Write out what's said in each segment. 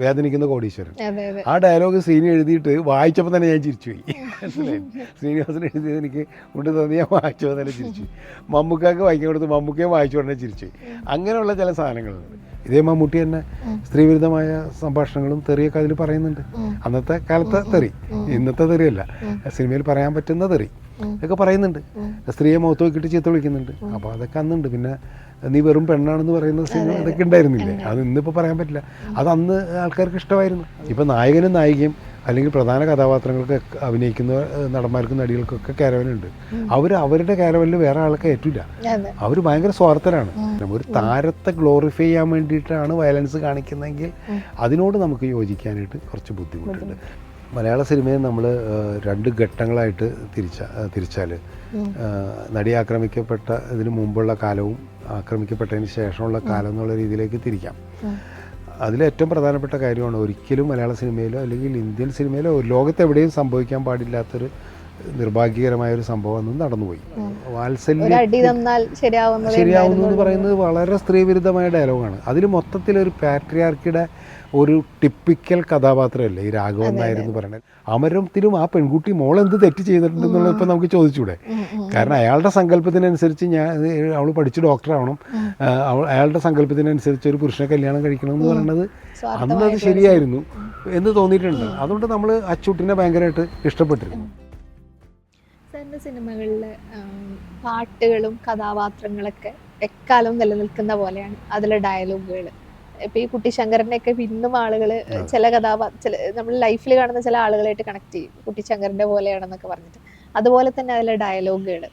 വേദനിക്കുന്ന കോടീശ്വരൻ. ആ ഡയലോഗ് ശ്രീനി എഴുതിയിട്ട് വായിച്ചപ്പോൾ തന്നെ ഞാൻ ചിരിച്ചുപോയി മനസ്സിലായി? ശ്രീനിവാസൻ എഴുതിയത് എനിക്ക് കൊണ്ട് തോന്നി ഞാൻ വായിച്ചപ്പോൾ തന്നെ ചിരിച്ചു മമ്മൂക്കാക്ക് വായിക്കാൻ കൊടുത്ത് മമ്മൂക്കയെ വായിച്ചു ഉടനെ ചിരിച്ചു അങ്ങനെയുള്ള ചില സാധനങ്ങളുണ്ട്. ഇതേ മമ്മൂട്ടി തന്നെ സ്ത്രീവിരുദ്ധമായ സംഭാഷണങ്ങളും തെറിയൊക്കെ അതിൽ പറയുന്നുണ്ട്. അന്നത്തെ കാലത്തെ തെറി ഇന്നത്തെ തെറിയല്ല. സിനിമയിൽ പറയാൻ പറ്റുന്ന തെറി ഇതൊക്കെ പറയുന്നുണ്ട്. സ്ത്രീയെ മുഖത്ത് നോക്കിയിട്ട് ചീത്ത വിളിക്കുന്നുണ്ട്. അപ്പോൾ അതൊക്കെ അന്നുണ്ട്. പിന്നെ നീ വെറും പെണ്ണാണെന്ന് പറയുന്ന സിനിമ അതൊക്കെ ഉണ്ടായിരുന്നില്ലേ? അത് ഇന്നിപ്പോൾ പറയാൻ പറ്റില്ല. അത് അന്ന് ആൾക്കാർക്ക് ഇഷ്ടമായിരുന്നു. ഇപ്പം നായകനും നായികയും അല്ലെങ്കിൽ പ്രധാന കഥാപാത്രങ്ങൾക്ക് അഭിനയിക്കുന്ന നടന്മാർക്കും നടികൾക്കൊക്കെ കാരവനുണ്ട് അവർ അവരുടെ കാരവനിൽ വേറെ ആൾക്ക് ഏറ്റില്ല. അവർ ഭയങ്കര സ്വാർത്ഥരാണ്. ഒരു താരത്തെ ഗ്ലോറിഫൈ ചെയ്യാൻ വേണ്ടിയിട്ടാണ് വയലൻസ് കാണിക്കുന്നതെങ്കിൽ അതിനോട് നമുക്ക് യോജിക്കാനായിട്ട് കുറച്ച് ബുദ്ധിമുട്ടുണ്ട്. മലയാള സിനിമയെ നമ്മൾ രണ്ട് ഘട്ടങ്ങളായിട്ട് തിരിച്ച തിരിച്ചാൽ നടി ആക്രമിക്കപ്പെട്ട ഇതിന് മുമ്പുള്ള കാലവും ആക്രമിക്കപ്പെട്ടതിന് ശേഷമുള്ള കാലം എന്നുള്ള രീതിയിലേക്ക് തിരിക്കാം. അതിലേറ്റവും പ്രധാനപ്പെട്ട കാര്യമാണ് ഒരിക്കലും മലയാള സിനിമയിലോ അല്ലെങ്കിൽ ഇന്ത്യൻ സിനിമയിലോ ലോകത്തെവിടെയും സംഭവിക്കാൻ പാടില്ലാത്തൊരു നിർഭാഗ്യകരമായ ഒരു സംഭവം അന്ന് നടന്നുപോയി. വാത്സല്യം ശരിയാവുന്നു എന്ന് പറയുന്നത് വളരെ സ്ത്രീവിരുദ്ധമായ ഡയലോഗാണ്. അതിൽ മൊത്തത്തിൽ ഒരു പാട്രിയാർക്കിയുടെ ഒരു ടിപ്പിക്കൽ കഥാപാത്രമല്ലേ ഈ രാഘവൻ നായർ എന്ന് പറയുന്നത്? അമരത്തിലും ആ പെൺകുട്ടി മോൾ എന്ത് തെറ്റ് ചെയ്തിട്ടുണ്ടെന്നുള്ളത് ഇപ്പം നമുക്ക് ചോദിച്ചൂടെ? കാരണം അയാളുടെ സങ്കല്പത്തിനനുസരിച്ച് ഞാൻ അവൾ പഠിച്ച് ഡോക്ടറാവണം. അവൾ- അയാളുടെ സങ്കല്പത്തിനനുസരിച്ച് ഒരു പുരുഷനെ കല്യാണം കഴിക്കണം എന്ന് പറയുന്നത് അന്നത് ശരിയായിരുന്നു എന്ന് തോന്നിയിട്ടുണ്ട്. അതുകൊണ്ട് നമ്മൾ അച്ചൂട്ടിനെ ഭയങ്കരമായിട്ട് ഇഷ്ടപ്പെട്ടിരുന്നു. സാറിന്റെ സിനിമകളിലെ പാട്ടുകളും കഥാപാത്രങ്ങളൊക്കെ എക്കാലം നിലനിൽക്കുന്ന പോലെയാണ് അതിലെ ഡയലോഗുകൾ ഇപ്പൊ ഈ കുട്ടി ഒക്കെ ഇന്നും ആളുകൾ ചില കഥാപാത്ര ചില നമ്മൾ ലൈഫിൽ കാണുന്ന ചില ആളുകളായിട്ട് കണക്ട് ചെയ്യും. കുട്ടി ശങ്കരന്റെ പോലെയാണെന്നൊക്കെ പറഞ്ഞിട്ട്. അതുപോലെ തന്നെ അതിലെ ഡയലോഗുകൾ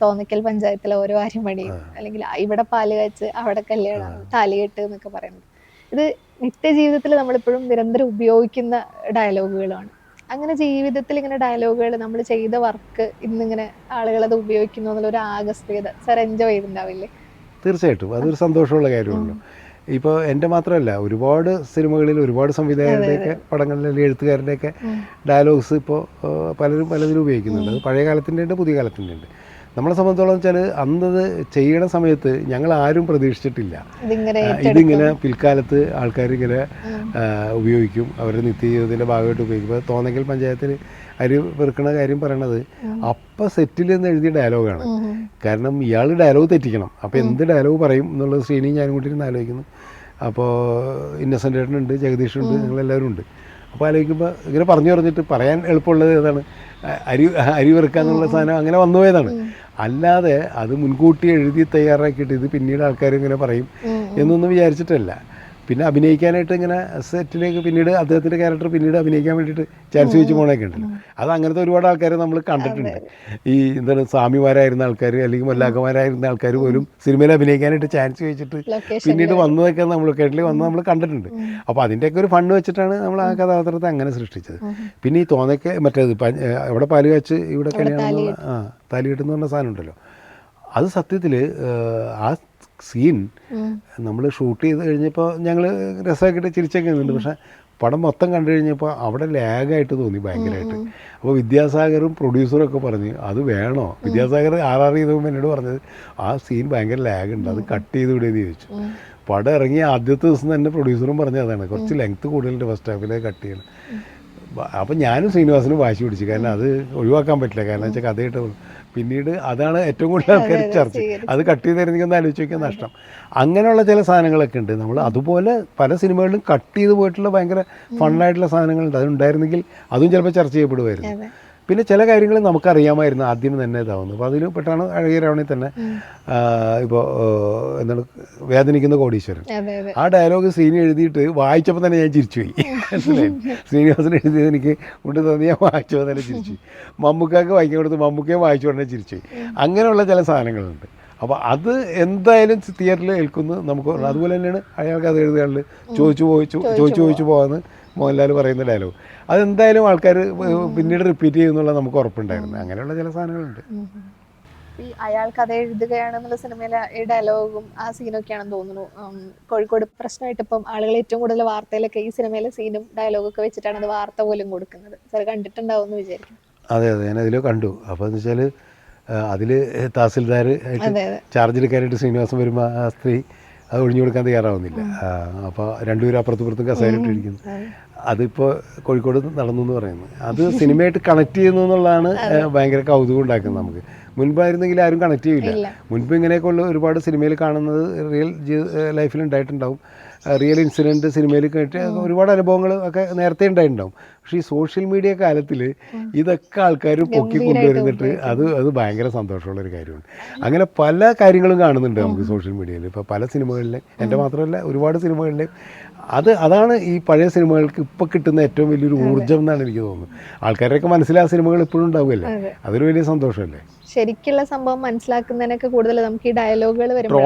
തോന്നിക്കൽ പഞ്ചായത്തിലെ ഓരോ അരിമണി അല്ലെങ്കിൽ ഇവിടെ പാൽ കാച്ച് അവിടെ കല്യാണം താലികെട്ട് എന്നൊക്കെ പറയുന്നത്. ഇത് നിത്യജീവിതത്തിൽ നമ്മളിപ്പോഴും നിരന്തരം ഉപയോഗിക്കുന്ന ഡയലോഗുകളാണ്. അങ്ങനെ ജീവിതത്തിൽ ഇങ്ങനെ ഡയലോഗുകൾ നമ്മൾ ചെയ്ത വർക്ക് ഇന്നിങ്ങനെ ആളുകൾ അത് ഉപയോഗിക്കുന്നു എന്നുള്ളൊരു ആകസ്മികത സർ എൻജോയ് ചെയ്തിട്ടുണ്ടാവില്ലേ? തീർച്ചയായിട്ടും. അതൊരു സന്തോഷമുള്ള കാര്യമാണല്ലോ. ഇപ്പോൾ എന്റെ മാത്രമല്ല ഒരുപാട് സിനിമകളിൽ ഒരുപാട് സംവിധായകരുടെയൊക്കെ പടങ്ങളിൽ അല്ലെങ്കിൽ എഴുത്തുകാരുടെയൊക്കെ ഡയലോഗ്സ് ഇപ്പോൾ പലരും പലതിലും ഉപയോഗിക്കുന്നുണ്ട്. അത് പഴയ കാലത്തിന്റെ ഉണ്ട് പുതിയ കാലത്തിന്റെ ഉണ്ട് നമ്മളെ സംബന്ധിച്ചോളം വെച്ചാൽ അന്നത് ചെയ്യണ സമയത്ത് ഞങ്ങൾ ആരും പ്രതീക്ഷിച്ചിട്ടില്ല. ഇതിങ്ങനെ പിൽക്കാലത്ത് ആൾക്കാർ ഇങ്ങനെ ഉപയോഗിക്കും. അവരുടെ നിത്യജീവിതത്തിന്റെ ഭാഗമായിട്ട് ഉപയോഗിക്കും. ഇപ്പോൾ തോന്നക്കൽ പഞ്ചായത്തിൽ അരി വെറുക്കണ കാര്യം പറയണത് അപ്പം സെറ്റിൽ നിന്ന് എഴുതിയ ഡയലോഗാണ്. കാരണം ഇയാൾ ഡയലോഗ് തെറ്റിക്കണം. അപ്പോൾ എന്ത് ഡയലോഗ് പറയും എന്നുള്ളത് ശ്രീനി ഞാനും കൂടി ഇരുന്ന് ആലോചിക്കുന്നു. അപ്പോൾ ഇന്നസെന്റ് ഏട്ടനുണ്ട് ജഗദീഷുണ്ട് നിങ്ങളെല്ലാവരും ഉണ്ട് അപ്പോൾ ആലോചിക്കുമ്പോൾ ഇങ്ങനെ പറഞ്ഞു പറഞ്ഞിട്ട് പറയാൻ എളുപ്പമുള്ളത് ഏതാണ്? അരി അരി വെറുക്കുക എന്നുള്ള സാധനം അങ്ങനെ വന്നു പോയതാണ്. അല്ലാതെ അത് മുൻകൂട്ടി എഴുതി തയ്യാറാക്കിയിട്ട് ഇത് പിന്നീട് ആൾക്കാർ ഇങ്ങനെ പറയും എന്നൊന്നും വിചാരിച്ചിട്ടല്ല. പിന്നെ അഭിനയിക്കാനായിട്ട് ഇങ്ങനെ സെറ്റിലേക്ക് പിന്നീട് അദ്ദേഹത്തിന്റെ ക്യാരക്ടർ പിന്നീട് അഭിനയിക്കാൻ വേണ്ടിയിട്ട് ചാൻസ് ചോദിച്ചു പോകണമൊക്കെ ഉണ്ടല്ലോ. അത് അങ്ങനത്തെ ഒരുപാട് ആൾക്കാരെ നമ്മൾ കണ്ടിട്ടുണ്ട്. ഈ എന്താണ് സ്വാമിമാരായിരുന്ന ആൾക്കാർ അല്ലെങ്കിൽ മല്ലാക്കന്മാരായിരുന്ന ആൾക്കാർ പോലും സിനിമയിൽ അഭിനയിക്കാനായിട്ട് ചാൻസ് ചോദിച്ചിട്ട് പിന്നീട് വന്നതൊക്കെ നമ്മൾ കേട്ടിൽ വന്ന് നമ്മൾ കണ്ടിട്ടുണ്ട്. അപ്പോൾ അതിന്റെയൊക്കെ ഒരു ഫണ്ട് വെച്ചിട്ടാണ് നമ്മൾ ആ കഥാപാത്രത്തെ അങ്ങനെ സൃഷ്ടിച്ചത്. പിന്നെ ഈ തോന്നയ്ക്ക് മറ്റേത് അവിടെ പാൽ കാച്ച് ഇവിടെ കല്യാണം ആ താലികെട്ട് എന്ന് പറഞ്ഞ സാധനം ഉണ്ടല്ലോ. അത് സത്യത്തിൽ ആ സീൻ നമ്മൾ ഷൂട്ട് ചെയ്ത് കഴിഞ്ഞപ്പോൾ ഞങ്ങൾ രസമാക്കിയിട്ട് ചിരിച്ചൊക്കെ നിന്നുണ്ട് പക്ഷേ പടം മൊത്തം കണ്ടു കഴിഞ്ഞപ്പോൾ അവിടെ ലാഗായിട്ട് തോന്നി ഭയങ്കരമായിട്ട് അപ്പോൾ വിദ്യാസാഗറും പ്രൊഡ്യൂസറും ഒക്കെ പറഞ്ഞു അത് വേണോ? വിദ്യാസാഗർ ആർ ആർ ചെയ്ത് എന്നോട് പറഞ്ഞത് ആ സീൻ ഭയങ്കര ലാഗ് ഉണ്ട് അത് കട്ട് ചെയ്ത് വിടുകയെന്ന് ചോദിച്ചു. പടം ഇറങ്ങിയ ആദ്യത്തെ ദിവസം തന്നെ പ്രൊഡ്യൂസറും പറഞ്ഞ അതാണ് കുറച്ച് ലെങ്ത് കൂടുതലുണ്ട് ഫസ്റ്റ് ഹാഫിലെ കട്ട് ചെയ്യണം അപ്പം ഞാനും ശ്രീനിവാസനും വാശി പിടിച്ചു കാരണം അത് ഒഴിവാക്കാൻ പറ്റില്ല കാരണം വെച്ചാൽ കഥയിട്ട് പിന്നീട് അതാണ് ഏറ്റവും കൂടുതൽ ആൾക്കാർ ചർച്ച അത് കട്ട് ചെയ്തായിരുന്നെങ്കിൽ ഒന്ന് ആലോചിച്ച് നോക്കിയാൽ നഷ്ടം. അങ്ങനെയുള്ള ചില സാധനങ്ങളൊക്കെ ഉണ്ട്. നമ്മൾ അതുപോലെ പല സിനിമകളിലും കട്ട് ചെയ്ത് പോയിട്ടുള്ള ഭയങ്കര ഫണ്ണായിട്ടുള്ള സാധനങ്ങളുണ്ട്. അതുണ്ടായിരുന്നെങ്കിൽ അതും ചിലപ്പോൾ ചർച്ച ചെയ്യപ്പെടുമായിരുന്നു. പിന്നെ ചില കാര്യങ്ങൾ നമുക്കറിയാമായിരുന്നു ആദ്യം തന്നെ ഇതാവുന്നത്. അപ്പോൾ അതിൽ പെട്ടാണ് അഴകിയ രാവണി തന്നെ ഇപ്പോൾ എന്താണ് വേദനിക്കുന്ന കോടീശ്വരൻ. ആ ഡയലോഗ് ശ്രീനി എഴുതിയിട്ട് വായിച്ചപ്പോൾ തന്നെ ഞാൻ ചിരിച്ചുപോയി. മനസ്സിലായി? ശ്രീനിവാസൻ എഴുതിയത് എനിക്ക് കൊണ്ട് തോന്നി ഞാൻ വായിച്ചപ്പോൾ തന്നെ ചിരിച്ചു മമ്മൂക്കാക്ക് വായിക്കാൻ കൊടുത്ത് മമ്മൂക്കയെ വായിച്ചു ഉടനെ ചിരിച്ചുപോയി. അങ്ങനെയുള്ള ചില സാധനങ്ങളുണ്ട്. അപ്പോൾ അത് എന്തായാലും തിയേറ്ററിൽ ഏൽക്കുന്നു. നമുക്ക് അതുപോലെ തന്നെയാണ് അയാൾക്ക് അത് എഴുതുകയാണെങ്കിൽ ചോദിച്ചു ചോദിച്ചു ചോദിച്ചു ചോദിച്ചു പോകാമെന്ന് മോഹൻലാൽ പറയുന്ന ഡയലോഗ് അതെന്തായാലും ആൾക്കാർ പിന്നീട് റിപ്പീറ്റ് ചെയ്യുന്നുള്ള നമുക്ക് ഉറപ്പുണ്ടായിരുന്നു. അങ്ങനെയുള്ള ചില സാധനങ്ങളുണ്ട്. ഈ അയാൾ കഥ എഴുതുകയാണെന്നുള്ള സിനിമയിലെ ഈ ഡയലോഗും ആ സീനൊക്കെയാണെന്ന് തോന്നുന്നു. ഉം, കോഴിക്കോട് പ്രശ്നമായിട്ട് ഇപ്പം ആളുകൾ ഏറ്റവും കൂടുതൽ വാർത്തയിലൊക്കെ ഈ സിനിമയിലെ സീനും ഡയലോഗൊക്കെ വെച്ചിട്ടാണ് അത് വാർത്ത പോലും കൊടുക്കുന്നത്. സാർ കണ്ടിട്ടുണ്ടാവും എന്ന് വിചാരിക്കും അതെ അതെ. ഞാൻ അതിൽ കണ്ടു. അപ്പോൾ എന്ന് വെച്ചാൽ അതിൽ തഹസിൽദാർ ആയിട്ട് ചാർജ് എടുക്കാനായിട്ട് ശ്രീനിവാസം വരുമ്പോൾ ആ സ്ത്രീ അത് ഒഴിഞ്ഞു കൊടുക്കാൻ തയ്യാറാവുന്നില്ല. അപ്പോൾ രണ്ടുപേരും അപ്പുറത്തും ഇപ്പുറത്തും കസേരയിട്ടിരിക്കുന്നു അതിപ്പോൾ കോഴിക്കോട് നടന്നു എന്ന് പറയുന്നത് അത് സിനിമയായിട്ട് കണക്ട് ചെയ്യുന്നു എന്നുള്ളതാണ് ഭയങ്കര കൗതുകം ഉണ്ടാക്കുന്നത് നമുക്ക്. മുൻപായിരുന്നെങ്കിൽ ആരും കണക്ട് ചെയ്യില്ല. മുൻപ് ഇങ്ങനെയൊക്കെ ഉള്ള ഒരുപാട് സിനിമയിൽ കാണുന്നത് റിയൽ ലൈഫിൽ ഉണ്ടായിട്ടുണ്ടാവും. റിയൽ ഇൻസിഡന്റ് സിനിമയിൽ കേട്ട് ഒരുപാട് അനുഭവങ്ങൾ ഒക്കെ നേരത്തെ ഉണ്ടായിട്ടുണ്ടാവും. പക്ഷേ ഈ സോഷ്യൽ മീഡിയ കാലത്തിൽ ഇതൊക്കെ ആൾക്കാർ പൊക്കി കൊണ്ടുവരുന്നിട്ട് അത് അത് ഭയങ്കര സന്തോഷമുള്ള ഒരു കാര്യമാണ്. അങ്ങനെ പല കാര്യങ്ങളും കാണുന്നുണ്ട് നമുക്ക് സോഷ്യൽ മീഡിയയിൽ. ഇപ്പോൾ പല സിനിമകളിലെ എന്റെ മാത്രമല്ല ഒരുപാട് സിനിമകളിലെ അത് അതാണ് ഈ പഴയ സിനിമകൾക്ക് ഇപ്പോൾ കിട്ടുന്ന ഏറ്റവും വലിയൊരു ഊർജം എന്നാണ് എനിക്ക് തോന്നുന്നത്. ആൾക്കാരൊക്കെ മനസ്സിലാ സിനിമകൾ ഇപ്പോഴും ഉണ്ടാവുമല്ലേ അതൊരു വലിയ സന്തോഷമല്ലേ? ശരിക്കുള്ള സംഭവം മനസ്സിലാക്കുന്നതിനൊക്കെ കൂടുതൽ നമുക്ക് ഈ ഡയലോഗുകൾ വരുമ്പോൾ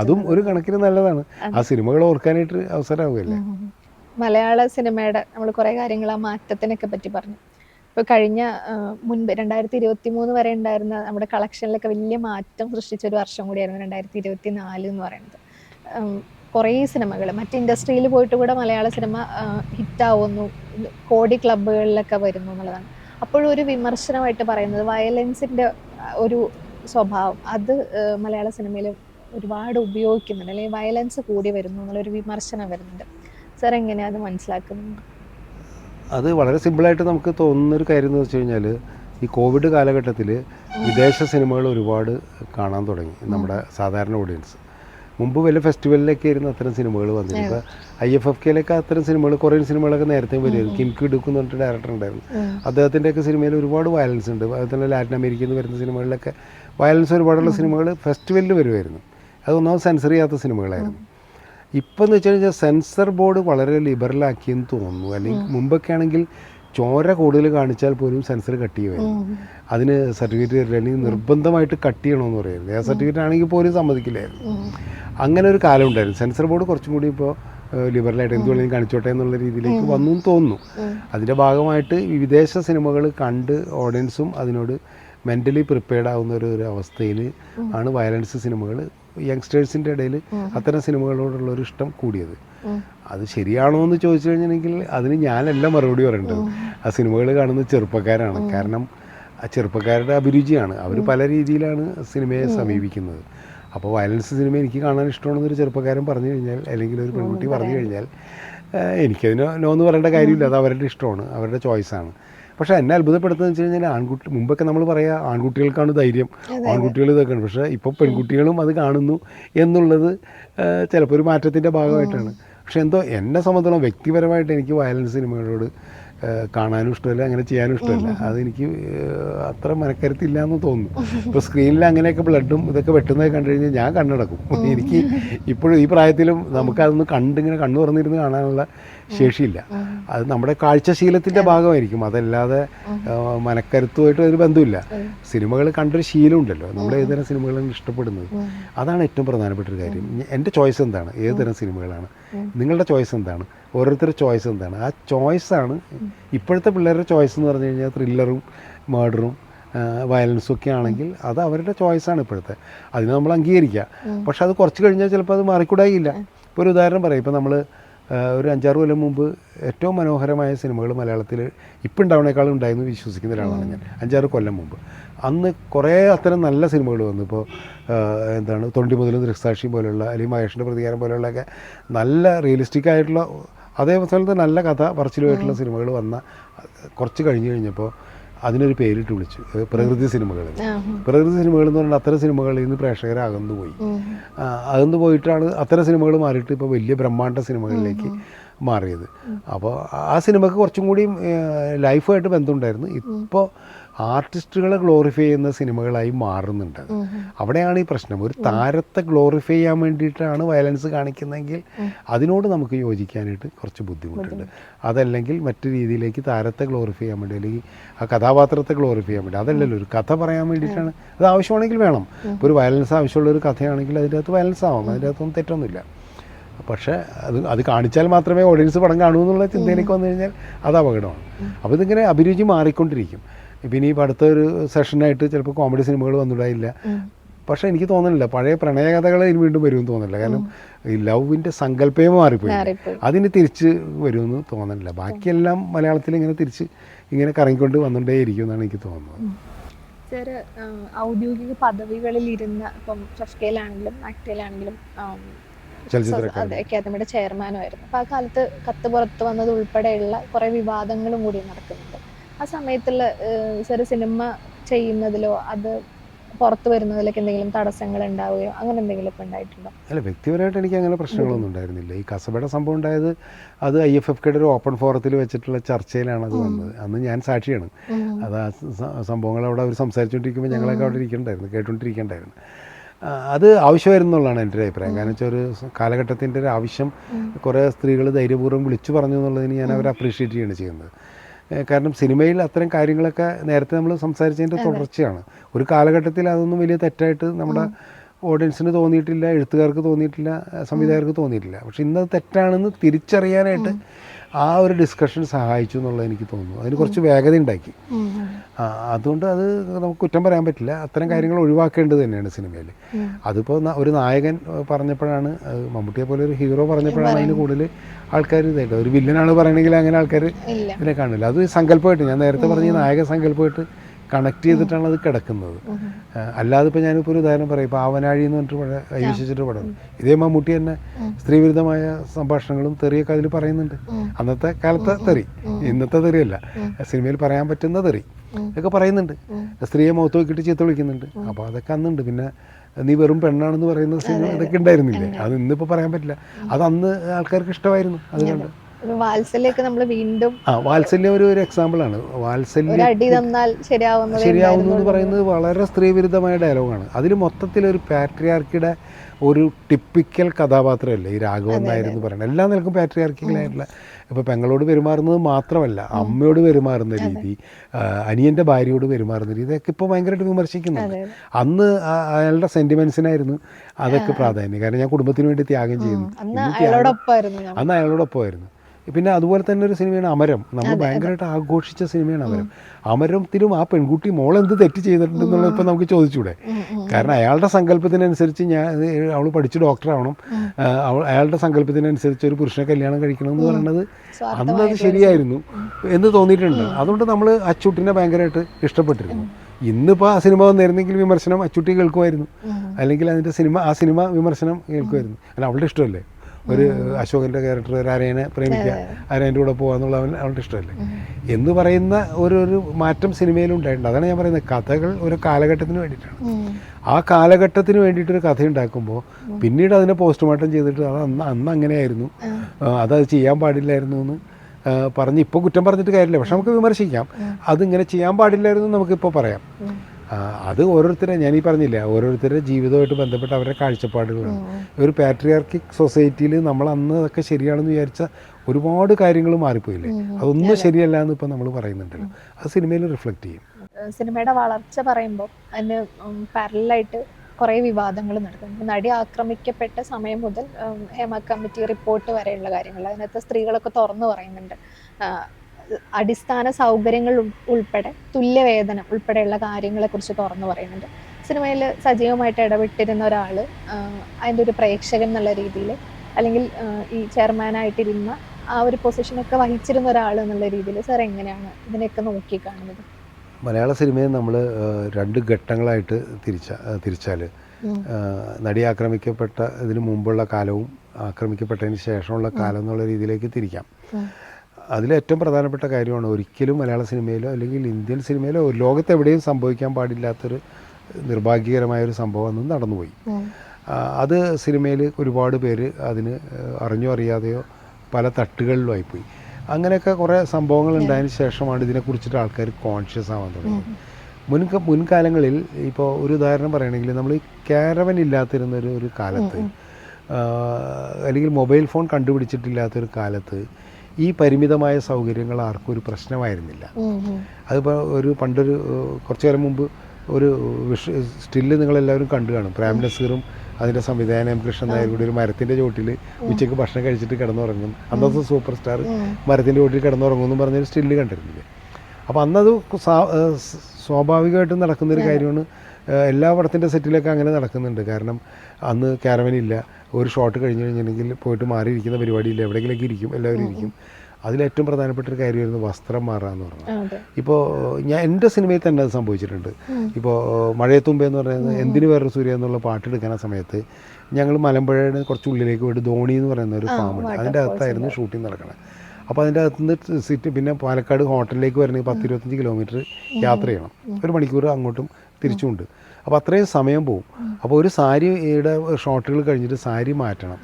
അതെ, ഒരു കണക്കിന് നല്ലതാണ്. ആ സിനിമകൾ ഓർക്കാനായിട്ട് അവസരമാവുമല്ലേ. മലയാള സിനിമയുടെ നമ്മൾ കുറെ കാര്യങ്ങൾ ആ മാറ്റത്തിനൊക്കെ പറ്റി പറഞ്ഞു. ഇപ്പൊ കഴിഞ്ഞ മുൻപ് രണ്ടായിരത്തി ഇരുപത്തി മൂന്ന് വരെ ഉണ്ടായിരുന്ന നമ്മുടെ കളക്ഷനിലൊക്കെ വലിയ മാറ്റം സൃഷ്ടിച്ച ഒരു വർഷം കൂടിയായിരുന്നു രണ്ടായിരത്തി ഇരുപത്തി നാല് എന്ന് പറയുന്നത്. കുറേ സിനിമകൾ മറ്റ് ഇൻഡസ്ട്രിയിൽ പോയിട്ട് കൂടെ മലയാള സിനിമ ഹിറ്റാവുന്നു. കോടി ക്ലബ്ബുകളിലൊക്കെ വരുന്നു എന്നുള്ളതാണ്. അപ്പോഴും ഒരു വിമർശനമായിട്ട് പറയുന്നത് വയലൻസിന്റെ ഒരു സ്വഭാവം. അത് മലയാള സിനിമയിൽ ഒരുപാട് ഉപയോഗിക്കുന്നുണ്ട്. അല്ലെങ്കിൽ വയലൻസ് കൂടി വരുന്നു എന്നുള്ളൊരു വിമർശനം വരുന്നുണ്ട്. സാർ എങ്ങനെയാ അത് മനസ്സിലാക്കുന്നത്? അത് വളരെ സിമ്പിളായിട്ട് നമുക്ക് തോന്നുന്ന ഒരു കാര്യം എന്ന് വെച്ച് കഴിഞ്ഞാൽ ഈ കോവിഡ് കാലഘട്ടത്തിൽ വിദേശ സിനിമകൾ ഒരുപാട് കാണാൻ തുടങ്ങി നമ്മുടെ സാധാരണ ഓഡിയൻസ് മുമ്പ് വലിയ ഫെസ്റ്റിവലിലൊക്കെ ആയിരുന്നു അത്തരം സിനിമകൾ വന്നിരുന്നത് ഐ എഫ് എഫ് കെയിലൊക്കെ അത്തരം സിനിമകൾ കൊറിയൻ സിനിമകളൊക്കെ നേരത്തെ വരുമായിരുന്നു കിം ഡുക്ക് എന്ന് പറഞ്ഞിട്ട് ഡയറക്ടർ ഉണ്ടായിരുന്നു. അദ്ദേഹത്തിന്റെയൊക്കെ സിനിമയിൽ ഒരുപാട് വയലൻസ് ഉണ്ട്. അതുപോലെ തന്നെ ലാറ്റിൻ അമേരിക്കയിൽ നിന്ന് വരുന്ന സിനിമകളിലൊക്കെ വയലൻസ് ഒരുപാടുള്ള സിനിമകൾ ഫെസ്റ്റിവലിൽ വരുമായിരുന്നു അതൊന്നാമത് സെൻസർ ചെയ്യാത്ത സിനിമകളായിരുന്നു. ഇപ്പം എന്ന് വെച്ച് കഴിഞ്ഞാൽ സെൻസർ ബോർഡ് വളരെ ലിബറലാക്കിയെന്ന് തോന്നുന്നു. അല്ലെങ്കിൽ മുമ്പൊക്കെ ആണെങ്കിൽ ചോര കൂടുതൽ കാണിച്ചാൽ പോലും സെൻസർ കട്ട് ചെയ്യുമായിരുന്നു അതിന് സർട്ടിഫിക്കറ്റ് തരില്ല അല്ലെങ്കിൽ നിർബന്ധമായിട്ട് കട്ട് ചെയ്യണമെന്ന് പറയുന്നത് ആ സർട്ടിഫിക്കറ്റ് ആണെങ്കിൽ പോലും സമ്മതിക്കില്ലായിരുന്നു. അങ്ങനെ ഒരു കാലം ഉണ്ടായിരുന്നു. സെൻസർ ബോർഡ് കുറച്ചും കൂടി ഇപ്പോൾ ലിബറലായിട്ട് എന്ത് വേണമെങ്കിലും കാണിച്ചോട്ടെ എന്നുള്ള രീതിയിലേക്ക് വന്നു എന്ന് തോന്നുന്നു. അതിന്റെ ഭാഗമായിട്ട് വിദേശ സിനിമകൾ കണ്ട് ഓഡിയൻസും അതിനോട് മെന്റലി പ്രിപ്പയർഡ് ആവുന്ന ഒരു ഒരു അവസ്ഥയിൽ ആണ് വയലൻസ് സിനിമകൾ യങ്സ്റ്റേഴ്സിന്റെ ഇടയിൽ അത്തരം സിനിമകളോടുള്ള ഒരു ഇഷ്ടം കൂടിയത്. അത് ശരിയാണോ എന്ന് ചോദിച്ചു കഴിഞ്ഞിട്ടുണ്ടെങ്കിൽ അതിന് ഞാനല്ല മറുപടി പറയേണ്ടത്. ആ സിനിമകൾ കാണുന്ന ചെറുപ്പക്കാരാണ്. കാരണം ആ ചെറുപ്പക്കാരുടെ അഭിരുചിയാണ്. അവർ പല രീതിയിലാണ് സിനിമയെ സമീപിക്കുന്നത്. അപ്പോൾ വയലൻസ് സിനിമ എനിക്ക് കാണാൻ ഇഷ്ടമാണെന്നൊരു ചെറുപ്പക്കാരൻ പറഞ്ഞു കഴിഞ്ഞാൽ അല്ലെങ്കിൽ ഒരു പെൺകുട്ടി പറഞ്ഞു കഴിഞ്ഞാൽ എനിക്കതിന് നോ എന്ന് പറയേണ്ട കാര്യമില്ല. അത് അവരുടെ ഇഷ്ടമാണ്. അവരുടെ ചോയ്സാണ് പക്ഷേ എന്നെ അത്ഭുതപ്പെടുത്തുന്നത് വെച്ച് കഴിഞ്ഞാൽ ആൺകുട്ടി മുമ്പൊക്കെ നമ്മൾ പറയാ ആൺകുട്ടികൾക്കാണ് ധൈര്യം ആൺകുട്ടികൾ ഇതൊക്കെയാണ്. പക്ഷേ ഇപ്പോൾ പെൺകുട്ടികളും അത് കാണുന്നു എന്നുള്ളത് ചിലപ്പോൾ ഒരു മാറ്റത്തിന്റെ ഭാഗമായിട്ടാണ്. പക്ഷെ എന്തോ എന്നെ സംബന്ധിച്ചോളം വ്യക്തിപരമായിട്ട് എനിക്ക് വയലൻസ് സിനിമകളോട് കാണാനും ഇഷ്ടമല്ല അങ്ങനെ ചെയ്യാനും ഇഷ്ടമല്ല. അതെനിക്ക് അത്ര മനക്കരുത്തില്ല എന്ന് തോന്നുന്നു. ഇപ്പോൾ സ്ക്രീനിൽ അങ്ങനെയൊക്കെ ബ്ലഡും ഇതൊക്കെ വെട്ടുന്നത് കണ്ടു കഴിഞ്ഞാൽ ഞാൻ കണ്ണടക്കും. എനിക്ക് ഇപ്പോഴും ഈ പ്രായത്തിലും നമുക്കതൊന്ന് കണ്ടിങ്ങനെ കണ്ണു തുറന്നിരുന്ന് കാണാനുള്ള ശേഷിയില്ല. അത് നമ്മുടെ കാഴ്ചശീലത്തിന്റെ ഭാഗമായിരിക്കും. അതല്ലാതെ മനക്കരുത്തുമായിട്ട് ഒരു ബന്ധമില്ല. സിനിമകൾ കണ്ടൊരു ശീലമുണ്ടല്ലോ. നമ്മൾ ഏതുതരം സിനിമകളാണ് ഇഷ്ടപ്പെടുന്നത്? അതാണ് ഏറ്റവും പ്രധാനപ്പെട്ട ഒരു കാര്യം. എന്റെ ചോയ്സ് എന്താണ്? ഏതുതരം സിനിമകളാണ്? നിങ്ങളുടെ ചോയ്സ് എന്താണ്? ഓരോരുത്തരുടെ ചോയ്സ് എന്താണ്? ആ ചോയ്സാണ് ഇപ്പോഴത്തെ പിള്ളേരുടെ ചോയ്സ് എന്ന് പറഞ്ഞു കഴിഞ്ഞാൽ ത്രില്ലറും മേർഡറും വയലൻസും ഒക്കെ ആണെങ്കിൽ അത് അവരുടെ ചോയ്സാണ് ഇപ്പോഴത്തെ. അതിനെ നമ്മൾ അംഗീകരിക്കുക പക്ഷെ അത് കുറച്ച് കഴിഞ്ഞാൽ ചിലപ്പോൾ അത് മാറിക്കൂടായില്ല. ഇപ്പോൾ ഒരു ഉദാഹരണം പറയാം. ഇപ്പോൾ നമ്മൾ ഒരു അഞ്ചാറ് കൊല്ലം മുമ്പ് ഏറ്റവും മനോഹരമായ സിനിമകൾ മലയാളത്തിൽ ഇപ്പം ഉണ്ടാവണേക്കാളും ഉണ്ടായിരുന്നു വിശ്വസിക്കുന്ന ഒരാളാണ് ഞാൻ. അഞ്ചാറ് കൊല്ലം മുമ്പ്. അന്ന് കുറേ അത്തരം നല്ല സിനിമകൾ വന്നു. ഇപ്പോൾ എന്താണ് തൊണ്ടി മുതലും ദൃക്സാക്ഷി പോലെയുള്ള അല്ലെങ്കിൽ മഹേഷിന്റെ പ്രതികാരം പോലെയുള്ളൊക്കെ നല്ല റിയലിസ്റ്റിക് ആയിട്ടുള്ള അതേ സ്ഥലത്ത് നല്ല കഥ പറച്ചിലുമായിട്ടുള്ള സിനിമകൾ വന്ന കുറച്ച് കഴിഞ്ഞ് കഴിഞ്ഞപ്പോൾ അതിനൊരു പേരിട്ട് വിളിച്ചു. പ്രകൃതി സിനിമകൾ പ്രകൃതി സിനിമകൾ എന്ന് പറഞ്ഞാൽ അത്തരം സിനിമകളിൽ നിന്ന് പ്രേക്ഷകർ അകന്നു പോയി. അകന്നു പോയിട്ടാണ് അത്തരം സിനിമകൾ മാറിയിട്ട് ഇപ്പോൾ വലിയ ബ്രഹ്മാണ്ഡ സിനിമകളിലേക്ക് മാറിയത്. അപ്പോൾ ആ സിനിമക്ക് കുറച്ചും കൂടി ലൈഫുമായിട്ട് ബന്ധമുണ്ടായിരുന്നു. ഇപ്പോൾ ആർട്ടിസ്റ്റുകളെ ഗ്ലോറിഫൈ ചെയ്യുന്ന സിനിമകളായി മാറുന്നുണ്ട് അവിടെയാണ് ഈ പ്രശ്നം. ഒരു താരത്തെ ഗ്ലോറിഫൈ ചെയ്യാൻ വേണ്ടിയിട്ടാണ് വയലൻസ് കാണിക്കുന്നതെങ്കിൽ അതിനോട് നമുക്ക് യോജിക്കാനായിട്ട് കുറച്ച് ബുദ്ധിമുട്ടുണ്ട്. അതല്ലെങ്കിൽ മറ്റു രീതിയിലേക്ക് താരത്തെ ഗ്ലോറിഫൈ ചെയ്യാൻ വേണ്ടി അല്ലെങ്കിൽ ആ കഥാപാത്രത്തെ ഗ്ലോറിഫൈ ചെയ്യാൻ വേണ്ടി. അതല്ലല്ലോ ഒരു കഥ പറയാൻ വേണ്ടിയിട്ടാണ്. അത് ആവശ്യമാണെങ്കിൽ വേണം. ഇപ്പോൾ ഒരു വയലൻസ് ആവശ്യമുള്ള ഒരു കഥയാണെങ്കിൽ അതിന്റെ അകത്ത് വയലൻസ് ആവാം. അതിന്റെ അകത്തൊന്നും തെറ്റൊന്നുമില്ല. പക്ഷേ അത് അത് കാണിച്ചാൽ മാത്രമേ ഓഡിയൻസ് പടം കാണൂ എന്നുള്ള ചിന്തയിലേക്ക് വന്നു കഴിഞ്ഞാൽ അത് അപകടമാണ്. അപ്പോൾ ഇതിങ്ങനെ അഭിരുചി മാറിക്കൊണ്ടിരിക്കും. ഇപ്പം ഇനി അടുത്ത ഒരു സെഷനായിട്ട് ചിലപ്പോൾ കോമഡി സിനിമകൾ വന്നിടായില്ല പക്ഷേ എനിക്ക് തോന്നുന്നില്ല. പഴയ പ്രണയകഥകൾ ഇനി വീണ്ടും വരുമെന്ന് തോന്നുന്നില്ല. കാരണം ഈ ലവിന്റെ സങ്കല്പമേ മാറിപ്പോയി. അതിന് തിരിച്ച് വരുമെന്ന് തോന്നുന്നില്ല. ബാക്കിയെല്ലാം മലയാളത്തിൽ ഇങ്ങനെ തിരിച്ച് ഇങ്ങനെ കറങ്ങിക്കൊണ്ട് വന്നുകൊണ്ടേയിരിക്കും എന്നാണ് എനിക്ക് തോന്നുന്നത്. ചില ഔദ്യോഗിക പദവികളിൽ ഇരുന്ന ഇപ്പം ഫെഫ്കയിലാണെങ്കിലും ആക്ടയിലാണെങ്കിലും അക്കാദമിയുടെ ചെയർമാനും ആയിരുന്നു അപ്പോൾ ആ കാലത്ത് കത്ത് പുറത്ത് വന്നത് ഉൾപ്പെടെയുള്ള കുറേ വിവാദങ്ങളും കൂടി നടക്കുന്നുണ്ട്. ആ സമയത്തുള്ള ചെറു സിനിമ ചെയ്യുന്നതിലോ അത് പുറത്തു വരുന്നതിലൊക്കെ എന്തെങ്കിലും തടസ്സങ്ങൾ ഉണ്ടാവുകയോ അങ്ങനെ എന്തെങ്കിലുമൊക്കെ ഉണ്ടായിട്ടുണ്ടോ? അല്ല വ്യക്തിപരമായിട്ട് എനിക്ക് അങ്ങനെ പ്രശ്നങ്ങളൊന്നും ഉണ്ടായിരുന്നില്ല. ഈ കസബയുടെ സംഭവം ഉണ്ടായത് അത് ഐ എഫ് എഫ് കെയുടെ ഒരു ഓപ്പൺ ഫോറത്തിൽ വെച്ചിട്ടുള്ള ചർച്ചയിലാണ് അത് വന്നത്. അന്ന് ഞാൻ സാക്ഷിയാണ്. അത് ആ സംഭവങ്ങൾ അവിടെ അവർ സംസാരിച്ചുകൊണ്ടിരിക്കുമ്പോൾ ഞങ്ങളൊക്കെ അവിടെ ഇരിക്കണ്ടായിരുന്നു കേട്ടുകൊണ്ടിരിക്കണ്ടായിരുന്നു അത് ആവശ്യമായിരുന്നുള്ളതാണ് എന്റെ ഒരു അഭിപ്രായം. കാരണം വെച്ചാൽ ഒരു കാലഘട്ടത്തിന്റെ ഒരു ആവശ്യം കുറേ സ്ത്രീകൾ ധൈര്യപൂർവം വിളിച്ചു പറഞ്ഞു എന്നുള്ളതിന് ഞാൻ അവരെ അപ്രീഷിയേറ്റ് ചെയ്യുകയാണ് ചെയ്യുന്നത്. കാരണം സിനിമയിൽ അത്തരം കാര്യങ്ങളൊക്കെ നേരത്തെ നമ്മൾ സംസാരിച്ചതിന്റെ തുടർച്ചയാണ്. ഒരു കാലഘട്ടത്തിൽ അതൊന്നും വലിയ തെറ്റായിട്ട് നമ്മുടെ ഓഡിയൻസിന് തോന്നിയിട്ടില്ല എഴുത്തുകാർക്ക് തോന്നിയിട്ടില്ല സംവിധായകർക്ക് തോന്നിയിട്ടില്ല. പക്ഷെ ഇന്നത് തെറ്റാണെന്ന് തിരിച്ചറിയാനായിട്ട് ആ ഒരു ഡിസ്കഷൻ സഹായിച്ചു എന്നുള്ളത് എനിക്ക് തോന്നുന്നു. അതിന് കുറച്ച് വേഗത ഉണ്ടാക്കി അതുകൊണ്ട് അത് നമുക്ക് കുറ്റം പറയാൻ പറ്റില്ല. അത്തരം കാര്യങ്ങൾ ഒഴിവാക്കേണ്ടത് തന്നെയാണ് സിനിമയിൽ അതിപ്പോൾ ഒരു നായകൻ പറഞ്ഞപ്പോഴാണ് മമ്മൂട്ടിയെ പോലെ ഒരു ഹീറോ പറഞ്ഞപ്പോഴാണ് അതിന് കൂടുതൽ ആൾക്കാർ ഇതായിട്ട് ഒരു വില്ലനാണ് പറയണമെങ്കിൽ അങ്ങനെ ആൾക്കാർ ഇതിനെ കാണില്ല അത് സങ്കല്പമായിട്ട് ഞാൻ നേരത്തെ പറഞ്ഞ നായക സങ്കല്പമായിട്ട് കണക്ട് ചെയ്തിട്ടാണ് അത് കിടക്കുന്നത്. അല്ലാതെ ഇപ്പോൾ ഞാനിപ്പോൾ ഒരു ഉദാഹരണം പറയും. ഇപ്പോൾ ആവനാഴി എന്ന് പറഞ്ഞിട്ട് പഴയ ഐവിശിച്ചിട്ട് പടം. ഇതേ മമ്മൂട്ടി തന്നെ സ്ത്രീവിരുദ്ധമായ സംഭാഷണങ്ങളും തെറിയൊക്കെ അതിൽ പറയുന്നുണ്ട്. അന്നത്തെ കാലത്തെ തെറി. ഇന്നത്തെ തെറിയല്ല. സിനിമയിൽ പറയാൻ പറ്റുന്ന തെറി. ഇതൊക്കെ പറയുന്നുണ്ട്. സ്ത്രീയെ മുഖത്ത് നോക്കിയിട്ട് ചീത്ത വിളിക്കുന്നുണ്ട്. അപ്പോൾ അതൊക്കെ അന്നുണ്ട്. പിന്നെ നീ വെറും പെണ്ണാണെന്ന് പറയുന്ന സിനിമ അതൊക്കെ ഉണ്ടായിരുന്നില്ലേ? അത് ഇന്നിപ്പോൾ പറയാൻ പറ്റില്ല. അത് അന്ന് ആൾക്കാർക്ക് ഇഷ്ടമായിരുന്നു. അത് കണ്ട് ഇപ്പൊ വാത്സല്യൊക്കെ നമ്മൾ വീണ്ടും ആ വാത്സല്യം ഒരു ഒരു എക്സാമ്പിളാണ് ഒരു വാത്സല്യം അടി തന്നാൽ ശരിയാവുന്നത് ശരിയാവുന്നു എന്ന് പറയുന്നത് വളരെ സ്ത്രീവിരുദ്ധമായ ഡയലോഗാണ് അതിൽ മൊത്തത്തിൽ ഒരു പാട്രിയാർക്കിയുടെ ഒരു ടിപ്പിക്കൽ കഥാപാത്രമല്ലേ? ഈ രാഘവൻ നായർ എന്ന് പറയുന്നത്. എല്ലാ നിലക്കും പാട്രിയാർക്കിക്കലായിട്ടുള്ള ഇപ്പോൾ പെങ്ങളോട് പെരുമാറുന്നത് മാത്രമല്ല അമ്മയോട് പെരുമാറുന്ന രീതി അനിയന്റെ അനിയന്റെ ഭാര്യയോട് പെരുമാറുന്ന രീതി ഇതൊക്കെ ഇപ്പോൾ ഭയങ്കരമായിട്ട് വിമർശിക്കുന്നുണ്ട്. അന്ന് അയാളുടെ സെന്റിമെൻസിനായിരുന്നു അതൊക്കെ പ്രാധാന്യം. കാരണം ഞാൻ കുടുംബത്തിന് വേണ്ടി ത്യാഗം ചെയ്യുന്നു. അന്ന് അയാളോടൊപ്പമായിരുന്നു. പിന്നെ അതുപോലെ തന്നെ ഒരു സിനിമയാണ് അമരം. നമ്മൾ ഭയങ്കരമായിട്ട് ആഘോഷിച്ച സിനിമയാണ് അമരം. അമരത്തിലും ആ പെൺകുട്ടി മോൾ എന്ത് തെറ്റ് ചെയ്തിട്ടുണ്ടെന്നുള്ളത് ഇപ്പം നമുക്ക് ചോദിച്ചൂടെ. കാരണം അയാളുടെ സങ്കല്പത്തിനനുസരിച്ച് ഞാൻ അവൾ പഠിച്ച് ഡോക്ടറാവണം. അവൾ അയാളുടെ സങ്കല്പത്തിനനുസരിച്ച് ഒരു പുരുഷനെ കല്യാണം കഴിക്കണം എന്ന് പറയുന്നത് അന്ന് അത് ശരിയായിരുന്നു എന്ന് തോന്നിയിട്ടുണ്ട്. അതുകൊണ്ട് നമ്മൾ അച്ചൂട്ടിനെ ഭയങ്കരമായിട്ട് ഇഷ്ടപ്പെട്ടിരുന്നു. ഇന്നിപ്പോൾ ആ സിനിമ വന്നിരുന്നെങ്കിൽ വിമർശനം അച്ചുട്ടി കേൾക്കുമായിരുന്നു. അല്ലെങ്കിൽ അതിന്റെ സിനിമ ആ സിനിമ വിമർശനം കേൾക്കുമായിരുന്നു. അല്ല അവളുടെ ഇഷ്ടമല്ലേ? ഒരു അശോകന്റെ ക്യാരക്ടർ ഒരു അരയനെ പ്രേമിക്കുക അരയന്റെ കൂടെ പോകുക എന്നുള്ള അവൻ അവളുടെ ഇഷ്ടമല്ലേ? എന്ന് പറയുന്ന ഒരു ഒരു മാറ്റം സിനിമയിൽ ഉണ്ടായിട്ടുണ്ട്. അതാണ് ഞാൻ പറയുന്നത്. കഥകൾ ഒരു കാലഘട്ടത്തിന് വേണ്ടിയിട്ടാണ്. ആ കാലഘട്ടത്തിന് വേണ്ടിയിട്ടൊരു കഥ ഉണ്ടാക്കുമ്പോൾ പിന്നീട് അതിനെ പോസ്റ്റ്മോർട്ടം ചെയ്തിട്ട് അത് അന്ന് അന്ന് അങ്ങനെയായിരുന്നു. അതത് ചെയ്യാൻ പാടില്ലായിരുന്നു എന്ന് പറഞ്ഞ് ഇപ്പോൾ കുറ്റം പറഞ്ഞിട്ട് കാര്യമില്ല. പക്ഷെ നമുക്ക് വിമർശിക്കാം. അതിങ്ങനെ ചെയ്യാൻ പാടില്ലായിരുന്നു നമുക്കിപ്പോൾ പറയാം. അത് ഓരോരുത്തരെ ഞാൻ ഈ പറഞ്ഞില്ല ഓരോരുത്തരുടെ ജീവിതമായിട്ട് ബന്ധപ്പെട്ട അവരുടെ കാഴ്ചപ്പാടുകളാണ്. ഒരു പാട്രിയാർക്കിക് സൊസൈറ്റിയിൽ നമ്മൾ അന്ന് അതൊക്കെ ശരിയാണെന്ന് വിചാരിച്ച ഒരുപാട് കാര്യങ്ങൾ മാറിപ്പോയില്ലേ? അതൊന്നും ശരിയല്ല എന്ന് ഇപ്പം നമ്മൾ പറയുന്നുണ്ടല്ലോ. അത് സിനിമയിൽ റിഫ്ലക്റ്റ് ചെയ്യും. സിനിമയുടെ വളർച്ച പറയുമ്പോൾ അതിന് പാരലായിട്ട് കുറേ വിവാദങ്ങൾ നടക്കുന്നു നടി ആക്രമിക്കപ്പെട്ട സമയം മുതൽ ഹേമ കമ്മിറ്റി റിപ്പോർട്ട് വരെയുള്ള കാര്യങ്ങൾ അതിനകത്ത് സ്ത്രീകളൊക്കെ തുറന്നു പറയുന്നുണ്ട്. അടിസ്ഥാന സൗകര്യങ്ങൾ ഉൾ- ഉൾപ്പെടെ തുല്യവേതനം ഉൾപ്പെടെയുള്ള കാര്യങ്ങളെക്കുറിച്ച് തുറന്നു പറയുന്നുണ്ട്. സിനിമയിൽ സജീവമായിട്ട് ഇടപെട്ടിരുന്ന ഒരാൾ അതിന്റെ ഒരു പ്രേക്ഷകൻ എന്നുള്ള രീതിയിൽ അല്ലെങ്കിൽ ഈ ചെയർമാനായിട്ടിരുന്ന ആ ഒരു പൊസിഷനൊക്കെ വഹിച്ചിരുന്ന ഒരാൾ എന്നുള്ള രീതിയിൽ സാർ എങ്ങനെയാണ് ഇതിനെയൊക്കെ നോക്കി കാണുന്നത് മലയാള സിനിമയെ നമ്മൾ രണ്ട് ഘട്ടങ്ങളായിട്ട് തിരിച്ച തിരിച്ചാൽ നടി ആക്രമിക്കപ്പെട്ട ഇതിന് മുമ്പുള്ള കാലവും ആക്രമിക്കപ്പെട്ടതിന് ശേഷമുള്ള കാലം എന്നുള്ള രീതിയിലേക്ക് തിരിക്കാം. അതിലേറ്റവും പ്രധാനപ്പെട്ട കാര്യമാണ് ഒരിക്കലും മലയാള സിനിമയിലോ അല്ലെങ്കിൽ ഇന്ത്യൻ സിനിമയിലോ ലോകത്തെവിടെയും സംഭവിക്കാൻ പാടില്ലാത്തൊരു നിർഭാഗ്യകരമായൊരു സംഭവം അന്ന് നടന്നുപോയി. അത് സിനിമയിൽ ഒരുപാട് പേര് അതിന് അറിഞ്ഞോ അറിയാതെയോ പല തട്ടുകളിലും ആയിപ്പോയി. അങ്ങനെയൊക്കെ കുറേ സംഭവങ്ങൾ ഉണ്ടായതിന് ശേഷമാണ് ഇതിനെക്കുറിച്ചിട്ട് ആൾക്കാർ കോൺഷ്യസ് ആവാൻ തുടങ്ങിയത്. മുൻ മുൻകാലങ്ങളിൽ ഇപ്പോൾ ഒരു ഉദാഹരണം പറയുകയാണെങ്കിൽ നമ്മൾ ക്യാരവൻ ഇല്ലാത്തിരുന്നൊരു ഒരു കാലത്ത് അല്ലെങ്കിൽ മൊബൈൽ ഫോൺ കണ്ടുപിടിച്ചിട്ടില്ലാത്തൊരു കാലത്ത് ഈ പരിമിതമായ സൗകര്യങ്ങൾ ആർക്കും ഒരു പ്രശ്നമായിരുന്നില്ല. അതിപ്പോൾ ഒരു പണ്ടൊരു കുറച്ചു നേരം മുമ്പ് ഒരു വിഷ സ്റ്റില്ല് നിങ്ങളെല്ലാവരും കണ്ടു കാണും. പ്രേം നസീറും അതിന്റെ സംവിധാനം എം കൃഷ്ണൻ നായർ കൂടി ഒരു മരത്തിന്റെ ചോട്ടിൽ ഉച്ചയ്ക്ക് ഭക്ഷണം കഴിച്ചിട്ട് കിടന്നുറങ്ങും. അന്നത്തെ സൂപ്പർ സ്റ്റാർ മരത്തിന്റെ ചോട്ടിൽ കിടന്നുറങ്ങും എന്ന് പറഞ്ഞൊരു സ്റ്റില്ല് കണ്ടിരുന്നില്ലേ? അപ്പോൾ അന്നത് സ്വാഭാവികമായിട്ടും നടക്കുന്നൊരു കാര്യമാണ് എല്ലാ പടത്തിന്റെ സെറ്റിലൊക്കെ അങ്ങനെ നടക്കുന്നുണ്ട്. കാരണം അന്ന് ക്യാരവനില്ല ഒരു ഷോട്ട് കഴിഞ്ഞ് കഴിഞ്ഞിട്ടുണ്ടെങ്കിൽ പോയിട്ട് മാറിയിരിക്കുന്ന പരിപാടിയില്ല എവിടെയെങ്കിലൊക്കെ ഇരിക്കും. എല്ലാവരും ഇരിക്കും. അതിലേറ്റവും പ്രധാനപ്പെട്ട ഒരു കാര്യമായിരുന്നു വസ്ത്രം മാറുക എന്ന് പറഞ്ഞത്. ഇപ്പോൾ ഞാൻ എന്റെ സിനിമയിൽ തന്നെ അത് സംഭവിച്ചിട്ടുണ്ട്. ഇപ്പോൾ മഴയത്തുമ്പ് എന്ന് പറയുന്നത് എന്തിനു വേറൊരു സൂര്യ എന്നുള്ള പാട്ട് എടുക്കുന്ന സമയത്ത് ഞങ്ങൾ മലമ്പുഴയുടെ കുറച്ച് ഉള്ളിലേക്ക് പോയിട്ട് ധോണി എന്ന് പറയുന്ന ഒരു ഫാമുണ്ട് അതിന്റെ അകത്തായിരുന്നു ഷൂട്ടിംഗ് നടക്കണം അപ്പോൾ അതിന്റെ അകത്ത് നിന്ന് സിറ്റി പിന്നെ പാലക്കാട് ഹോട്ടലിലേക്ക് വരണമെങ്കിൽ പത്ത് ഇരുപത്തഞ്ച് കിലോമീറ്റർ യാത്ര ചെയ്യണം. ഒരു മണിക്കൂർ അങ്ങോട്ടും തിരിച്ചുമുണ്ട്. അപ്പോൾ അത്രയും സമയം പോവും. അപ്പോൾ ഒരു സാരിയുടെ ഷോട്ടുകൾ കഴിഞ്ഞിട്ട് സാരി മാറ്റണം.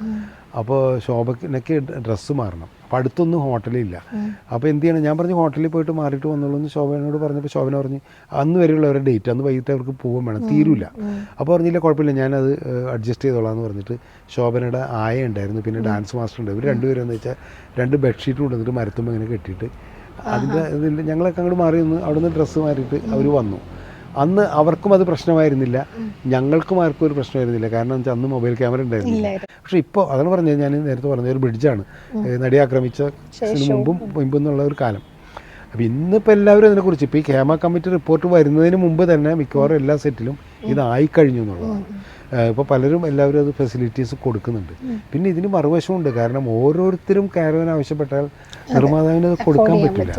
അപ്പോൾ ശോഭനയ്ക്ക് ഡ്രസ്സ് മാറണം. അപ്പോൾ അടുത്തൊന്നും ഹോട്ടലില്ല അപ്പോൾ എന്ത് ചെയ്യണം? ഞാൻ പറഞ്ഞു ഹോട്ടലിൽ പോയിട്ട് മാറിയിട്ട് വന്നോളൂ എന്ന് ശോഭനോട് പറഞ്ഞപ്പോൾ ശോഭന പറഞ്ഞു അന്ന് വരെയുള്ള അവരുടെ ഡേറ്റ് അന്ന് വൈകിട്ട് അവർക്ക് പോകാൻ വേണം. തീരൂല. അപ്പോൾ പറഞ്ഞില്ല കുഴപ്പമില്ല ഞാനത് അഡ്ജസ്റ്റ് ചെയ്തോളാം എന്ന് പറഞ്ഞിട്ട് ശോഭനയുടെ ആയ ഉണ്ടായിരുന്നു. പിന്നെ ഡാൻസ് മാസ്റ്റർ ഉണ്ട്. ഇവർ രണ്ടുപേരും എന്ന് വെച്ചാൽ രണ്ട് ബെഡ്ഷീറ്റ് കൊണ്ടുവന്നിട്ട് മരത്തുമ്പോൾ ഇങ്ങനെ കെട്ടിയിട്ട്. അതിന്റെ ഞങ്ങളൊക്കെ അങ്ങോട്ട് മാറി നിന്ന് അവിടുന്ന് ഡ്രസ്സ് മാറിയിട്ട് അവർ വന്നു. അന്ന് അവർക്കും അത് പ്രശ്നമായിരുന്നില്ല. ഞങ്ങൾക്കും ആർക്കും ഒരു പ്രശ്നമായിരുന്നില്ല. കാരണം വെച്ചാൽ അന്ന് മൊബൈൽ ക്യാമറ ഉണ്ടായിരുന്നില്ല. പക്ഷെ ഇപ്പോൾ അതാണ് പറഞ്ഞത് ഞാൻ നേരത്തെ പറഞ്ഞ ഒരു ബ്രിഡ്ജാണ്. നടി ആക്രമിച്ച മുമ്പും മുമ്പ് എന്നുള്ള ഒരു കാലം. അപ്പോൾ ഇന്നിപ്പോൾ എല്ലാവരും അതിനെക്കുറിച്ച് ഇപ്പോൾ ഈ ക്യാമ കമ്മിറ്റി റിപ്പോർട്ട് വരുന്നതിന് മുമ്പ് തന്നെ മിക്കവാറും എല്ലാ സെറ്റിലും ഇതായിക്കഴിഞ്ഞു എന്നുള്ളതാണ്. ഇപ്പോൾ പലരും എല്ലാവരും അത് ഫെസിലിറ്റീസ് കൊടുക്കുന്നുണ്ട്. പിന്നെ ഇതിന് മറുവശമുണ്ട്. കാരണം ഓരോരുത്തരും കാരവൻ ആവശ്യപ്പെട്ടാൽ നിർമ്മാതാവിന് കൊടുക്കാൻ പറ്റില്ല.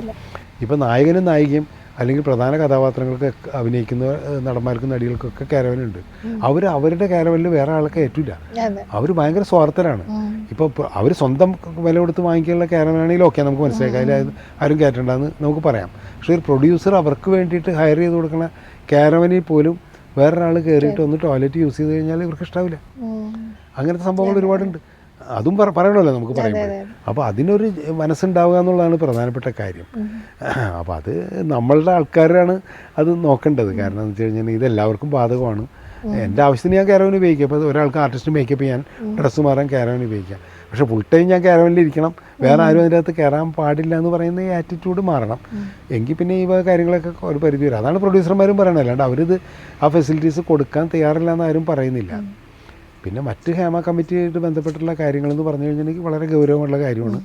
ഇപ്പം നായകനും നായികയും അല്ലെങ്കിൽ പ്രധാന കഥാപാത്രങ്ങൾക്ക് അഭിനയിക്കുന്ന നടന്മാർക്കും നടികൾക്കൊക്കെ കാരവനുണ്ട് അവർ അവരുടെ കാരവനിൽ വേറെ ആൾക്ക് ഏറ്റില്ല. അവർ ഭയങ്കര സ്വാർത്ഥരാണ്. ഇപ്പോൾ അവർ സ്വന്തം വില കൊടുത്ത് വാങ്ങിക്കാനുള്ള കാരവനാണെങ്കിൽ ഓക്കെ നമുക്ക് മനസ്സിലാക്കാം. അതിൽ ആരും കയറ്റണ്ടെന്ന് നമുക്ക് പറയാം. പക്ഷേ ഒരു പ്രൊഡ്യൂസർ അവർക്ക് വേണ്ടിയിട്ട് ഹയർ ചെയ്ത് കൊടുക്കുന്ന കാരവനിൽ പോലും വേറൊരാൾ കയറിയിട്ട് ഒന്ന് ടോയ്ലറ്റ് യൂസ് ചെയ്ത് കഴിഞ്ഞാൽ ഇവർക്ക് ഇഷ്ടാവില്ല. അങ്ങനത്തെ സംഭവങ്ങൾ ഒരുപാടുണ്ട്. അതും പറ- പറയണമല്ലോ നമുക്ക് പറയുമ്പോൾ അപ്പോൾ അതിനൊരു മനസ്സുണ്ടാവുക എന്നുള്ളതാണ് പ്രധാനപ്പെട്ട കാര്യം. അപ്പോൾ അത് നമ്മളുടെ ആൾക്കാരാണ് അത് നോക്കേണ്ടത്. കാരണം എന്ന് വെച്ച് കഴിഞ്ഞാൽ ഇത് എല്ലാവർക്കും ബാധകമാണ് എന്റെ ആവശ്യത്തിന് ഞാൻ കാരവൻ ഉപയോഗിക്കാം. അപ്പോൾ ഒരാൾക്ക് ആർട്ടിസ്റ്റ് മേക്കപ്പ് ചെയ്യാൻ ഡ്രസ്സ് മാറാൻ കാരവൻ ഉപയോഗിക്കാം. പക്ഷേ ഫുൾ ടൈം ഞാൻ കാരവനിൽ ഇരിക്കണം. വേറെ ആരും അതിന്റെ അകത്ത് കയറാൻ പാടില്ല എന്ന് പറയുന്ന ഈ ആറ്റിറ്റ്യൂഡ് മാറണം. എങ്കിൽ പിന്നെ ഈ കാര്യങ്ങളൊക്കെ ഒരു പരിധി വരും. അതാണ് പ്രൊഡ്യൂസർമാരും പറയണത്. അല്ലാണ്ട് അവരിത് ആ ഫെസിലിറ്റീസ് കൊടുക്കാൻ തയ്യാറില്ല എന്ന് ആരും പറയുന്നില്ല. പിന്നെ മറ്റ് ഹേമ കമ്മിറ്റിയായിട്ട് ബന്ധപ്പെട്ടുള്ള കാര്യങ്ങളെന്ന് പറഞ്ഞു കഴിഞ്ഞിട്ടുണ്ടെങ്കിൽ വളരെ ഗൗരവമുള്ള കാര്യമാണ്.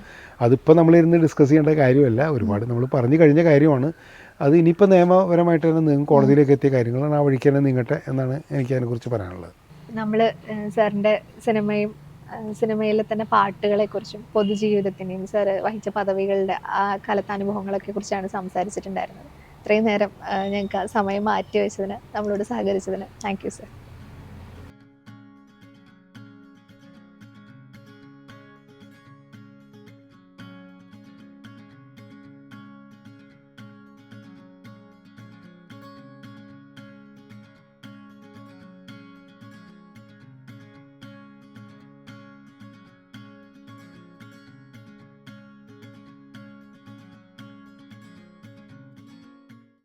അതിപ്പോൾ നമ്മളിരുന്ന് ഡിസ്കസ് ചെയ്യേണ്ട കാര്യമല്ല. ഒരുപാട് നമ്മൾ പറഞ്ഞു കഴിഞ്ഞ കാര്യമാണ്. അത് ഇനിയിപ്പോൾ നിയമപരമായിട്ട് തന്നെ നിങ്ങൾ കോടതിയിലേക്ക് എത്തിയ കാര്യങ്ങളാണ്. ആ വഴിക്ക് തന്നെ നീങ്ങട്ടെ എന്നാണ് എനിക്ക് അതിനെക്കുറിച്ച് പറയാനുള്ളത്. നമ്മൾ സാറിന്റെ സിനിമയും സിനിമയിലെ തന്നെ പാട്ടുകളെക്കുറിച്ചും പൊതുജീവിതത്തിനെയും സാർ വഹിച്ച പദവികളുടെ ആ കാലത്താനുഭവങ്ങളൊക്കെ കുറിച്ചാണ് സംസാരിച്ചിട്ടുണ്ടായിരുന്നത്. ഇത്രയും നേരം ഞങ്ങൾക്ക് സമയം മാറ്റി വെച്ചതിന് നമ്മളോട് സഹകരിച്ചതിന് താങ്ക് യു സർ